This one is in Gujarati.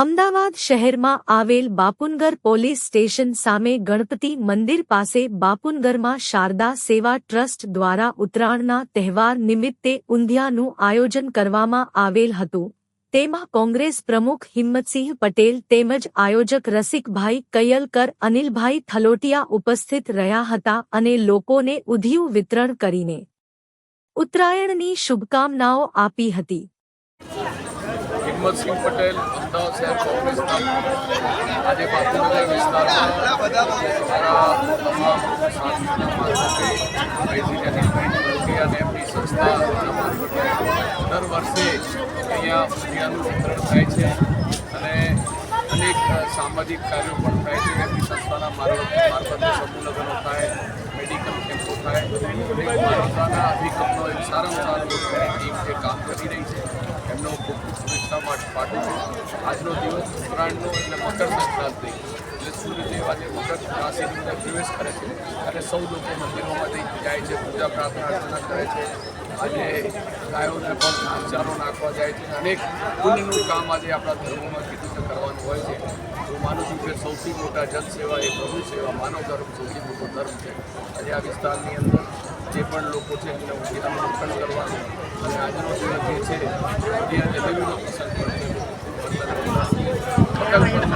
અમદાવાદ શહેરમાં આવેલ બાપુનગર પોલીસ સ્ટેશન સામે ગણપતિ મંદિર પાસે બાપુનગરમાં શારદા સેવા ટ્રસ્ટ દ્વારા ઉત્તરાયણના તહેવાર નિમિત્તે ઊંધિયાનું આયોજન કરવામાં આવેલ હતું. તેમાં કોંગ્રેસ પ્રમુખ હિંમતસિંહ પટેલ તેમજ આયોજક રસિકભાઈ કૈયલકર, અનિલભાઈ થલોટિયા ઉપસ્થિત રહ્યા હતા અને લોકોને ઉધિયું વિતરણ કરીને ઉત્તરાયણની શુભકામનાઓ આપી હતી. હિંમતસિંહ પટેલ, અમદાવાદ શહેર કોંગ્રેસના આજે બાપુનગર વિસ્તારમાં અને એમની સંસ્થા દર વર્ષે અહીંયા ઊંધિયાનું વિતરણ થાય છે અને અનેક સામાજિક કાર્યો પણ થાય છે. એમની સંસ્થાના મારફતે સમૂહ લગ્નો થાય, મેડિકલ કેમ્પો થાય અને માનવતાના અભિગમનો એક સારામાં સારું એમની ટીમ જે કામ કરી રહી છે એમનો ખૂબ ખૂબ શુભેચ્છા માટે પાઠવું છું. આજનો દિવસ ઉત્તરાયણનો એટલે મકર સંક્રાંતિ. એટલે સૂર્યદેવ આજે મકર રાશિની પ્રવેશ કરે છે? અને સૌ લોકો મંદિરોમાંથી જાય છે, પૂજા પ્રાર્થના અર્ચના કરે છે. આજે ગાયોને પણ ઘાસચારો નાખવા જાય છે. અનેક પુણ્યનું કામ આજે આપણા ધર્મોમાં કીધું કે કરવાનું હોય છે. હું માનું છું કે સૌથી મોટા જનસેવા એ પ્રભુ સેવા, માનવ ધર્મ સૌથી મોટો ધર્મ છે. આજે આ વિસ્તારની અંદર જે પણ લોકો છે એમને ઊંધિયાનું વિતરણ કરવાનું અને આજનો દિવસ જે છે